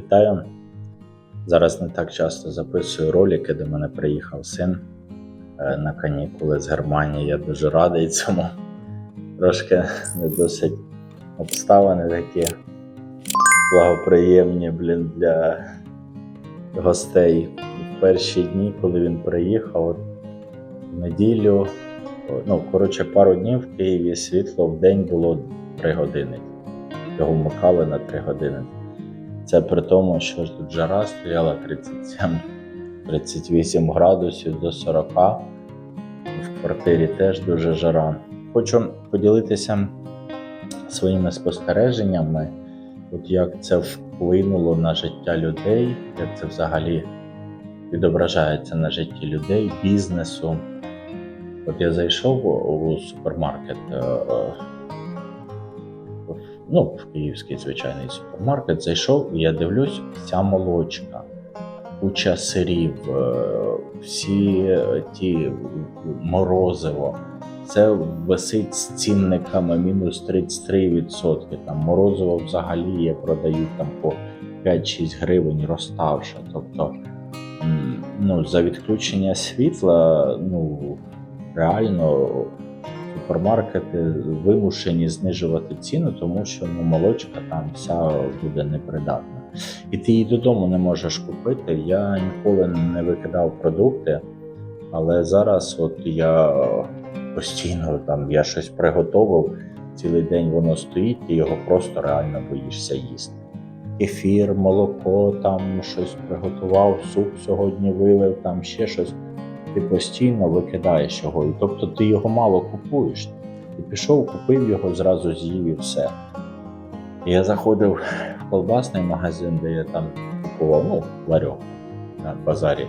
Вітаю! Зараз не так часто записую ролики, до мене приїхав син е, на канікули з Германії. Я дуже радий цьому. Трошки не досить обставини такі благоприємні блін, для гостей. В перші дні, коли він приїхав, в неділю, ну, коротше, пару днів в Києві світло в день було 3 години. Його вмикали на 3 години. Це при тому, що тут жара стояла 37-38 градусів до 40. В квартирі теж дуже жара. Хочу поділитися своїми спостереженнями, от як це вплинуло на життя людей, як це взагалі відображається на житті людей, бізнесу. От я зайшов у супермаркет. Ну, в київський звичайний супермаркет, зайшов і я дивлюсь, вся молочка, куча сирів, е, всі е, ті морозиво. Це висить з цінниками мінус 33%. Там морозиво взагалі є, продають там по 5-6 гривень розставше. Тобто, ну, за відключення світла, ну реально супермаркети вимушені знижувати ціну, тому що ну, молочка там вся буде непридатна. І ти її додому не можеш купити. Я ніколи не викидав продукти, але зараз от я постійно там я щось приготував, цілий день воно стоїть, і його просто реально боїшся їсти. Кефір, молоко, там щось приготував, суп сьогодні вилив, там ще щось ти постійно викидаєш його. І тобто ти його мало купуєш. Ти пішов, купив його, зразу з'їв і все. І я заходив в колбасний магазин, де я там купував, ну, ларьок на базарі.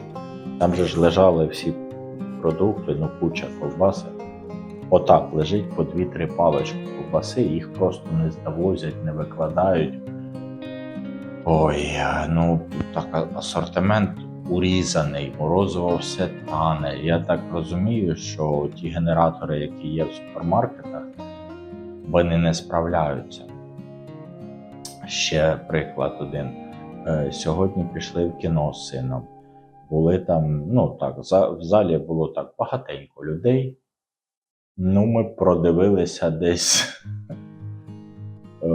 Там же ж лежали всі продукти, ну куча ковбаси. Отак лежить по 2-3 палички ковбаси, їх просто не завозять, не викладають. Ой, ну так асортимент урізаний, морозиво все тане. Я так розумію, що ті генератори, які є в супермаркетах, вони не справляються. Ще приклад один. Е, Сьогодні пішли в кіно з сином. Були там, ну так, в залі було так багатенько людей. Ну, ми продивилися десь е,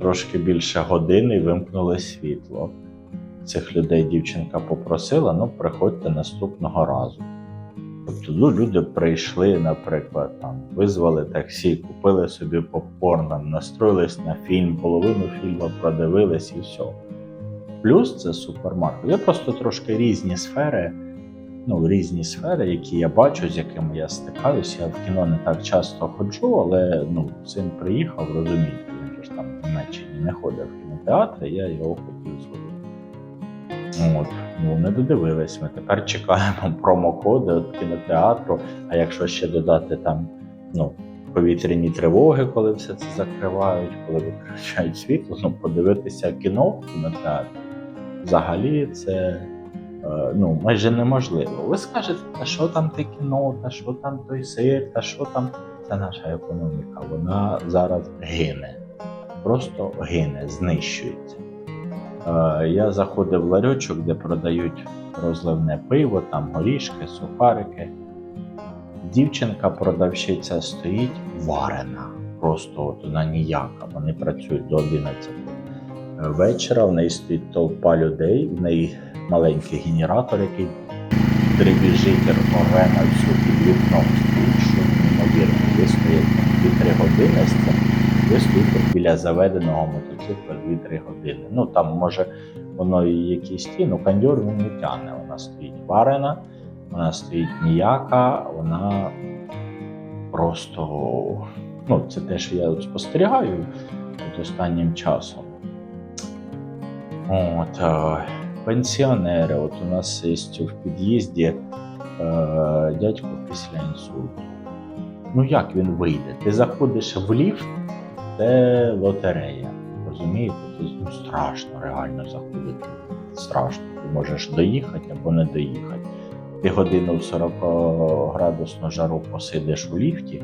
трошки більше години вимкнули світло. Цих людей дівчинка попросила, ну приходьте наступного разу. Тобто ну, люди прийшли, наприклад, там, визвали таксі, купили собі попкорн, настроїлись на фільм, половину фільму продивились і все. Плюс це супермаркет. Є просто трошки різні сфери, ну, різні сфери, які я бачу, з якими я стикаюся. Я в кіно не так часто ходжу, але ну, син приїхав, розумієте, він ж там в Німеччині не ходив в кінотеатр, я його хотів зводити. От, ну не додивились. Ми тепер чекаємо промокоди від кінотеатру. А якщо ще додати там ну, повітряні тривоги, коли все це закривають, коли виключають світло, ну подивитися кіно в кінотеатрі, взагалі це е, ну, майже неможливо. Ви скажете, та що там те кіно, та що там той сир, та що там. Це наша економіка. Вона зараз гине. Просто гине, знищується. Е, Я заходив в ларьочок, де продають розливне пиво, там горішки, сухарики. Дівчинка, продавщиця стоїть варена. Просто от вона ніяка. Вони працюють до 11 вечора. В неї стоїть толпа людей, в неї маленький генератор, який дребіжить, рве на всю під вікном стоїть, неймовірно. Ви стоїте 2-3 години з цим ви біля заведеного мотоцикла 2-3 години. Ну там може воно і якісь ті, ну кондьор він не тягне. Вона стоїть варена, вона стоїть ніяка, вона просто. Ну, це те, що я спостерігаю от останнім часом. От, е, пенсіонери, от у нас є в під'їзді е, дядько після інсульту. Ну як він вийде? Ти заходиш в ліфт, це лотерея. Розумієте? Тобто, ну, страшно реально заходити. Страшно. Ти можеш доїхати або не доїхати. Ти годину в 40 градусну жару посидиш у ліфті,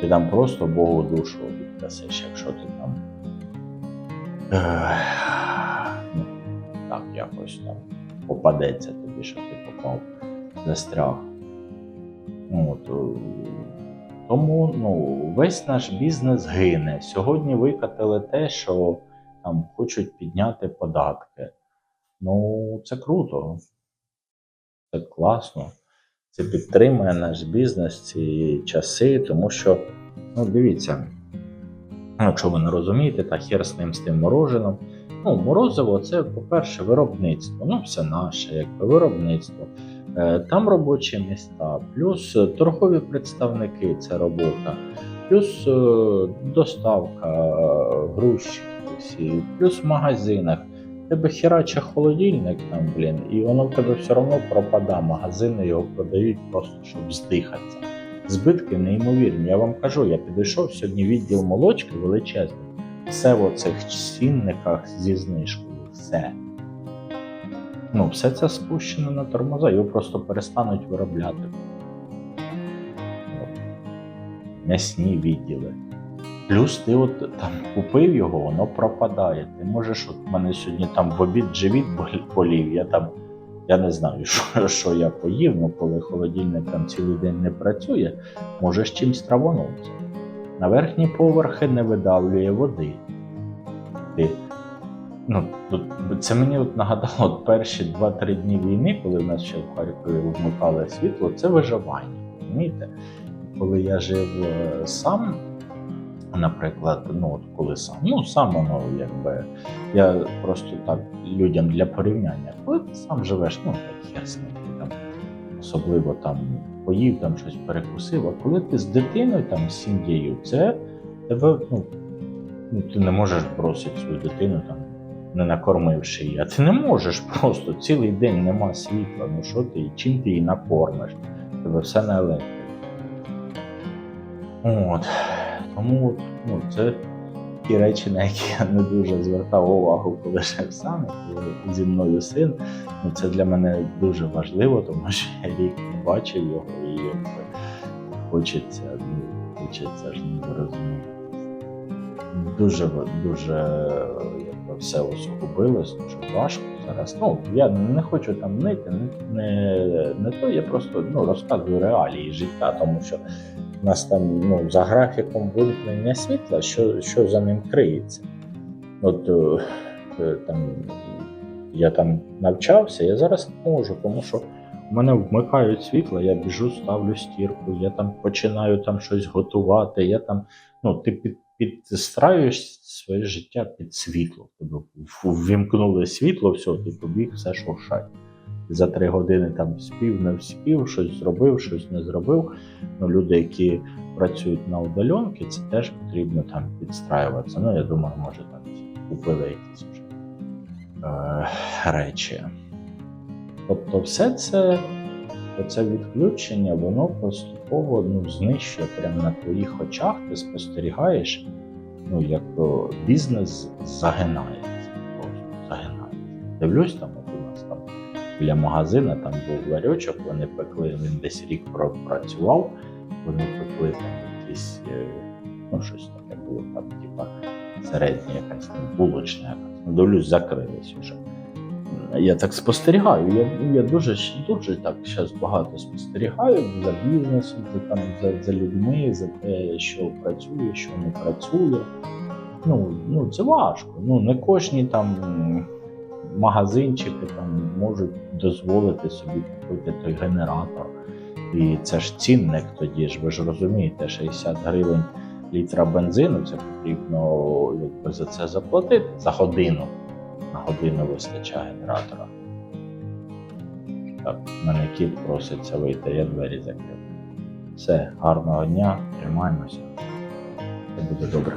ти там просто Богу душу віддасиш, якщо ти там. Ех, так якось там попадеться тобі, що ти попав застряг. Ну, От, е, тому ну, весь наш бізнес гине. Сьогодні викатили те, що там хочуть підняти податки. Ну, це круто. Це класно. Це підтримує наш бізнес ці часи, тому що, ну, дивіться, якщо ви не розумієте, та хер з ним з тим мороженым. Ну, морозиво це, по-перше, виробництво. Ну, все наше, якби виробництво. Е, Там робочі міста, плюс е, торгові представники це робота, плюс е, доставка, е, грузчики плюс в магазинах. Тебе хераче холодильник там, блін, і воно в тебе все одно пропадає. Магазини його продають просто, щоб здихатися. Збитки неймовірні. Я вам кажу, я підійшов сьогодні відділ молочки величезний. Все в оцих цінниках зі знижкою. Все. Ну, все це спущено на тормоза, його просто перестануть виробляти. М'ясні відділи. Плюс ти от там купив його, воно пропадає. Ти можеш, от мене сьогодні там в обід живіт бол- болів, я там, я не знаю, що, що я поїв, ну коли холодильник там цілий день не працює, можеш чимсь травонутися. На верхні поверхи не видавлює води. Ти, ну, тут, це мені от нагадало от перші 2-3 дні війни, коли в нас ще в Харкові вмикали світло, це виживання. Розумієте? Коли я жив е, сам, наприклад, ну от коли сам, ну сам воно якби я просто так людям для порівняння, коли ти сам живеш, ну так ясно, ти там особливо там поїв, там щось перекусив, а коли ти з дитиною там з сім'єю, це тебе ну, ну ти не можеш бросити свою дитину там. Не накормивши її, а ти не можеш просто цілий день нема світла. Ну що ти, чим ти її накормиш? Тебе все на електриці. От. Тому ну, це ті речі, на які я не дуже звертав увагу, коли жив сам, коли зі мною син. Ну, це для мене дуже важливо, тому що я рік не бачив його і хочеться, ну, хочеться ж не розуміти. Дуже, дуже якби, все осугубилось, дуже важко зараз. Ну, я не хочу там нити, не, не, не то, я просто ну, розказую реалії життя, тому що у нас там ну, за графіком вимкнення світла, що, що за ним криється. От е, е, там я там навчався, я зараз не можу, тому що у мене вмикають світло, я біжу, ставлю стірку, я там починаю там щось готувати. Я там, ну, ти під, підстраюєш своє життя під світло. Тобто ввімкнули світло, все, ти побіг, все шуршать. За три години там спів, не вспів, щось зробив, щось не зробив. Ну, люди, які працюють на удаленки, це теж потрібно там підстраюватися. Ну, я думаю, може там купили якісь вже е, речі. Тобто, все це, це відключення, воно поступово ну, знищує прямо на твоїх очах, ти спостерігаєш, ну, як бізнес загинається. Просто загинається. Дивлюсь там, біля магазина там був ларьочок, вони пекли, він десь рік пропрацював, вони пекли там якісь, е, ну щось таке було там, типа середня якась там булочна якась. Ну, дивлюсь, закрились вже. Я так спостерігаю. Я, я дуже дуже так зараз багато спостерігаю за бізнесом, за там за, за людьми, за те, що працює, що не працює. Ну, ну це важко. Ну не кожні там магазинчики там можуть дозволити собі купити той генератор. І це ж цінник тоді ж, ви ж розумієте, 60 гривень літра бензину, це потрібно якби за це заплатити за годину. На годину вистачає генератора. Так, мене кіт проситься вийти, я двері закрив. Все, гарного дня, тримаємося. Все буде добре.